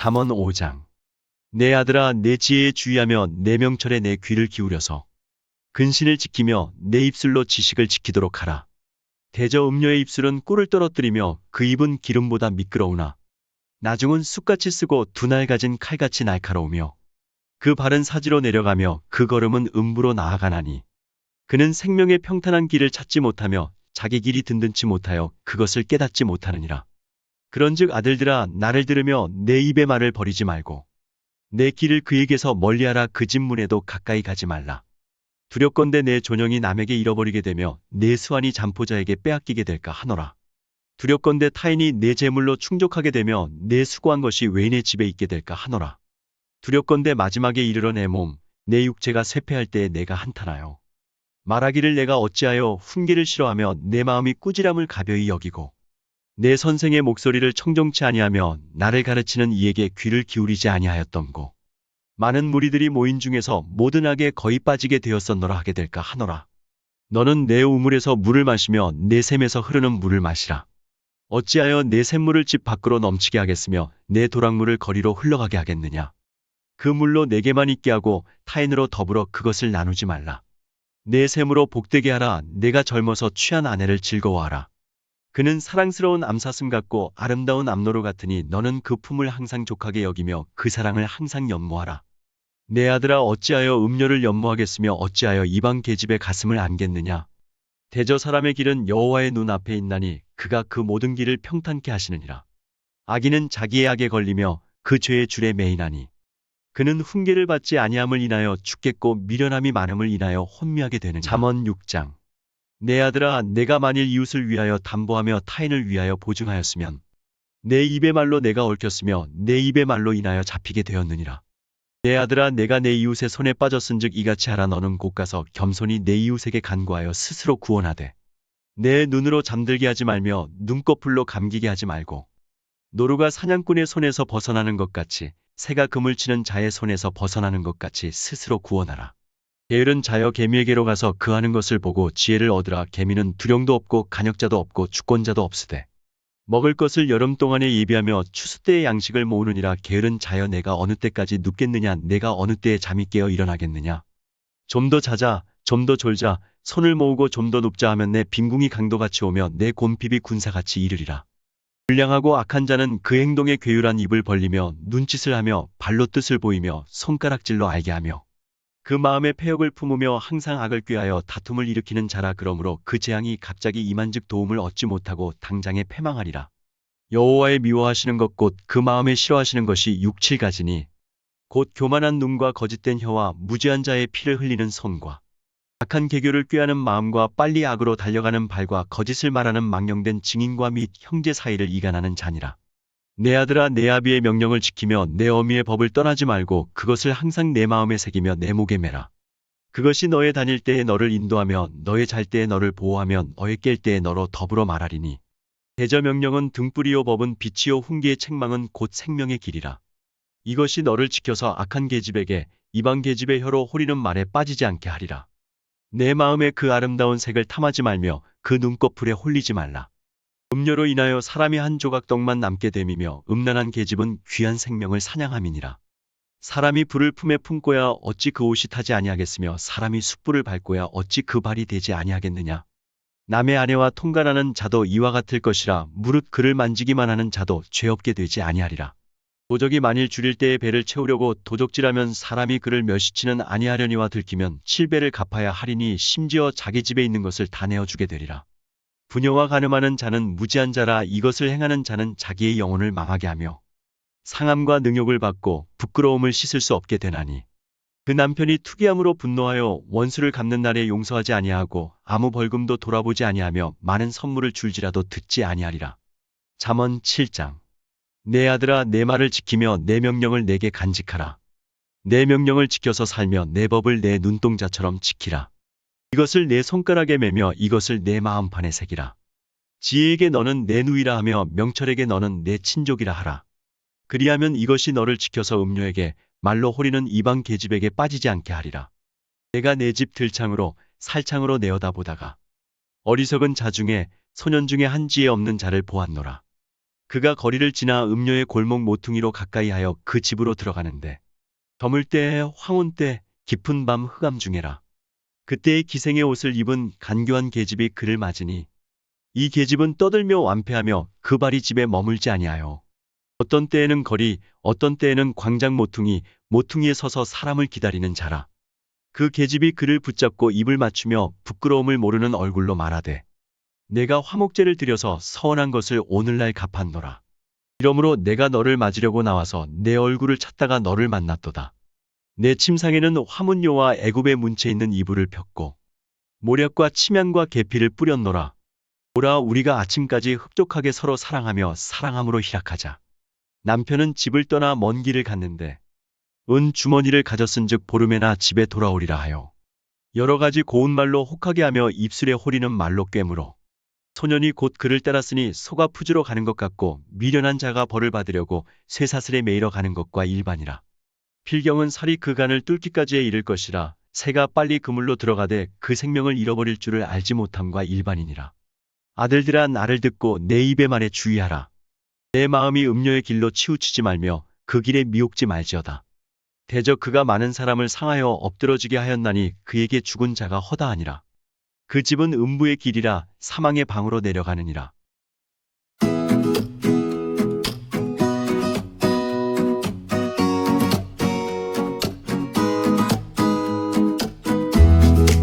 잠언 5장. 내 아들아 내 지혜에 주의하며 내 명철에 내 귀를 기울여서 근신을 지키며 내 입술로 지식을 지키도록 하라. 대저 음녀의 입술은 꿀을 떨어뜨리며 그 입은 기름보다 미끄러우나 나중은 쑥같이 쓰고 두날 가진 칼같이 날카로우며 그 발은 사지로 내려가며 그 걸음은 음부로 나아가나니 그는 생명의 평탄한 길을 찾지 못하며 자기 길이 든든치 못하여 그것을 깨닫지 못하느니라. 그런즉 아들들아 나를 들으며 내 입의 말을 버리지 말고 내 길을 그에게서 멀리하라 그 집 문에도 가까이 가지 말라. 두렵건대 내 존영이 남에게 잃어버리게 되며 내 수완이 잠포자에게 빼앗기게 될까 하노라. 두렵건대 타인이 내 재물로 충족하게 되며 내 수고한 것이 외인의 집에 있게 될까 하노라. 두렵건대 마지막에 이르러 내 몸, 내 육체가 쇠폐할 때에 내가 한탄하여 말하기를 내가 어찌하여 훈계를 싫어하며 내 마음이 꾸지람을 가벼이 여기고 내 선생의 목소리를 청정치 아니하며 나를 가르치는 이에게 귀를 기울이지 아니하였던고. 많은 무리들이 모인 중에서 모든 악에 거의 빠지게 되었었노라 하게 될까 하노라. 너는 내 우물에서 물을 마시며 내 샘에서 흐르는 물을 마시라. 어찌하여 내 샘물을 집 밖으로 넘치게 하겠으며 내 도랑물을 거리로 흘러가게 하겠느냐. 그 물로 내게만 있게 하고 타인으로 더불어 그것을 나누지 말라. 내 샘으로 복되게 하라. 내가 젊어서 취한 아내를 즐거워하라. 그는 사랑스러운 암사슴 같고 아름다운 암노루 같으니 너는 그 품을 항상 족하게 여기며 그 사랑을 항상 연모하라. 내 아들아 어찌하여 음료를 연모하겠으며 어찌하여 이방 계집의 가슴을 안겠느냐. 대저 사람의 길은 여호와의 눈 앞에 있나니 그가 그 모든 길을 평탄케 하시느니라. 악인은 자기의 악에 걸리며 그 죄의 줄에 매이나니 그는 훈계를 받지 아니함을 인하여 죽겠고 미련함이 많음을 인하여 혼미하게 되는 잠언 6장 내 아들아 내가 만일 이웃을 위하여 담보하며 타인을 위하여 보증하였으면 내 입의 말로 내가 얽혔으며 내 입의 말로 인하여 잡히게 되었느니라 내 아들아 내가 내 이웃의 손에 빠졌은즉 이같이 하라 너는 곧 가서 겸손히 내 이웃에게 간구하여 스스로 구원하되 내 눈으로 잠들게 하지 말며 눈꺼풀로 감기게 하지 말고 노루가 사냥꾼의 손에서 벗어나는 것 같이 새가 그물 치는 자의 손에서 벗어나는 것 같이 스스로 구원하라. 게으른 자여 개미에게로 가서 그 하는 것을 보고 지혜를 얻으라. 개미는 두령도 없고 간역자도 없고 주권자도 없으되 먹을 것을 여름 동안에 예비하며 추수 때의 양식을 모으느니라. 게으른 자여 내가 어느 때까지 눕겠느냐? 내가 어느 때에 잠이 깨어 일어나겠느냐? 좀 더 자자, 좀 더 졸자, 손을 모으고 좀 더 눕자 하면 내 빈궁이 강도같이 오며 내 곰핍이 군사같이 이르리라. 불량하고 악한 자는 그 행동에 괴율한 입을 벌리며 눈짓을 하며 발로 뜻을 보이며 손가락질로 알게 하며 그 마음에 폐역을 품으며 항상 악을 꾀하여 다툼을 일으키는 자라 그러므로 그 재앙이 갑자기 임한즉 도움을 얻지 못하고 당장에 패망하리라. 여호와의 미워하시는 것 곧 그 마음에 싫어하시는 것이 육칠가지니 곧 교만한 눈과 거짓된 혀와 무지한 자의 피를 흘리는 손과 악한 개교를 꾀하는 마음과 빨리 악으로 달려가는 발과 거짓을 말하는 망령된 증인과 및 형제 사이를 이간하는 자니라. 내 아들아 내 아비의 명령을 지키며 내 어미의 법을 떠나지 말고 그것을 항상 내 마음에 새기며 내 목에 매라. 그것이 너의 다닐 때에 너를 인도하며 너의 잘 때에 너를 보호하며 너의 깰 때에 너로 더불어 말하리니. 대저 명령은 등불이요 법은 빛이요 훈계의 책망은 곧 생명의 길이라. 이것이 너를 지켜서 악한 계집에게 이방 계집의 혀로 호리는 말에 빠지지 않게 하리라. 내 마음에 그 아름다운 색을 탐하지 말며 그 눈꺼풀에 홀리지 말라. 음료로 인하여 사람이 한 조각 떡만 남게 됨이며 음란한 계집은 귀한 생명을 사냥함이니라. 사람이 불을 품에 품고야 어찌 그 옷이 타지 아니하겠으며 사람이 숯불을 밟고야 어찌 그 발이 되지 아니하겠느냐. 남의 아내와 통관하는 자도 이와 같을 것이라 무릇 그를 만지기만 하는 자도 죄 없게 되지 아니하리라. 도적이 만일 줄일 때에 배를 채우려고 도적질하면 사람이 그를 멸시치는 아니하려니와 들키면 칠배를 갚아야 하리니 심지어 자기 집에 있는 것을 다 내어주게 되리라. 부녀와 가늠하는 자는 무지한 자라 이것을 행하는 자는 자기의 영혼을 망하게 하며 상함과 능욕을 받고 부끄러움을 씻을 수 없게 되나니 그 남편이 투기함으로 분노하여 원수를 갚는 날에 용서하지 아니하고 아무 벌금도 돌아보지 아니하며 많은 선물을 줄지라도 듣지 아니하리라. 잠언 7장 내 아들아 내 말을 지키며 내 명령을 내게 간직하라. 내 명령을 지켜서 살며 내 법을 내 눈동자처럼 지키라. 이것을 내 손가락에 매며 이것을 내 마음판에 새기라. 지혜에게 너는 내 누이라 하며 명철에게 너는 내 친족이라 하라. 그리하면 이것이 너를 지켜서 음료에게 말로 호리는 이방 계집에게 빠지지 않게 하리라. 내가 내 집 들창으로 살창으로 내어다 보다가 어리석은 자 중에 소년 중에 한지에 없는 자를 보았노라. 그가 거리를 지나 음료의 골목 모퉁이로 가까이 하여 그 집으로 들어가는데 저물 때 황혼 때 깊은 밤 흑암 중에라. 그때의 기생의 옷을 입은 간교한 계집이 그를 맞으니 이 계집은 떠들며 완패하며 그 발이 집에 머물지 아니하여 어떤 때에는 거리 어떤 때에는 광장 모퉁이 모퉁이에 서서 사람을 기다리는 자라. 그 계집이 그를 붙잡고 입을 맞추며 부끄러움을 모르는 얼굴로 말하되 내가 화목제를 드려서 서원한 것을 오늘날 갚았노라. 이러므로 내가 너를 맞으려고 나와서 내 얼굴을 찾다가 너를 만났도다. 내 침상에는 화문요와 애굽의 문체 있는 이불을 폈고 모략과 침향과 계피를 뿌렸노라. 오라 우리가 아침까지 흡족하게 서로 사랑하며 사랑함으로 희락하자. 남편은 집을 떠나 먼 길을 갔는데 은 주머니를 가졌은즉 보름에나 집에 돌아오리라 하여 여러 가지 고운 말로 혹하게 하며 입술에 호리는 말로 꿰물어 소년이 곧 그를 따랐으니 소가 푸주러 가는 것 같고 미련한 자가 벌을 받으려고 쇠사슬에 매이러 가는 것과 일반이라. 필경은 살이 그 간을 뚫기까지에 이를 것이라 새가 빨리 그물로 들어가되 그 생명을 잃어버릴 줄을 알지 못함과 일반이니라. 아들들아 나를 듣고 내 입의 말에 주의하라. 내 마음이 음료의 길로 치우치지 말며 그 길에 미혹지 말지어다. 대저 그가 많은 사람을 상하여 엎드러지게 하였나니 그에게 죽은 자가 허다하니라. 그 집은 음부의 길이라 사망의 방으로 내려가느니라.